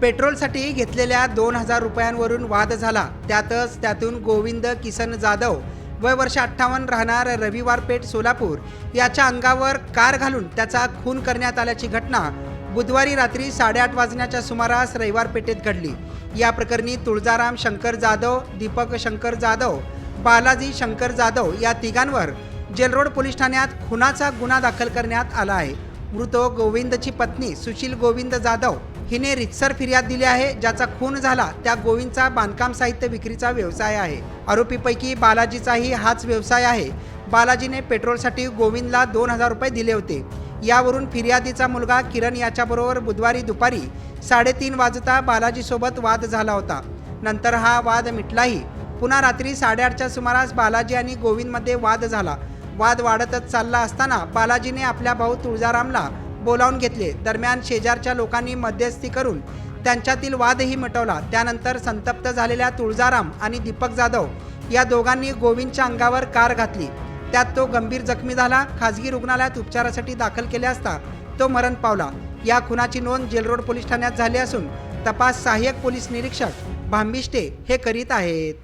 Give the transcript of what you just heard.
पेट्रोलसाठी घेतलेल्या दोन हजार रुपयांवरून वाद झाला. त्यातच त्यातून गोविंद किसन जाधव वय वर्ष अठ्ठावन्न राहणार रविवार पेठ सोलापूर याच्या अंगावर कार घालून त्याचा खून करण्यात आल्याची घटना बुधवारी रात्री साडेआठ वाजण्याच्या सुमारास रविवार पेठेत घडली. या प्रकरणी तुळजाराम शंकर जाधव दीपक शंकर जाधव बालाजी शंकर जाधव या तिघांवर जेलरोड पोलीस ठाण्यात खुनाचा गुन्हा दाखल करण्यात आला आहे. मृत गोविंदची पत्नी सुशील गोविंद जाधव हिने रितसर फिर्याद दिली आहे ज्याचा खून झाला. त्या गोविंदचा बांधकाम साहित्य विक्रीचा व्यवसाय आहे. आरोपीपैकी बालाजीचाही हाच व्यवसाय आहे. बालाजीने पेट्रोलसाठी गोविंदला दोन हजार रुपये दिले होते. यावरून फिर्यादीचा मुलगा किरण याच्याबरोबर बुधवारी दुपारी साडेतीन वाजता बालाजीसोबत वाद झाला होता. नंतर हा वाद मिटलाही. पुन्हा रात्री साडेआठच्या सुमारास बालाजी आणि गोविंदमध्ये वाद झाला. वाद वाढतच चालला असताना बालाजीने आपल्या भाऊ तुळजारामला बोलावून घेतले. दरम्यान शेजारच्या लोकांनी मध्यस्थी करून त्यांच्यातील वादही मिटवला. त्यानंतर संतप्त झालेल्या तुळजाराम आणि दीपक जाधव या दोघांनी गोविंदच्या अंगावर कार घातली. त्यात तो गंभीर जखमी झाला. खाजगी रुग्णालयात उपचारासाठी दाखल केले असता तो मरण पावला. या खुनाची नोंद जेलरोड पोलीस ठाण्यात झाली असून तपास सहाय्यक पोलीस निरीक्षक भांबिष्टे हे करीत आहेत.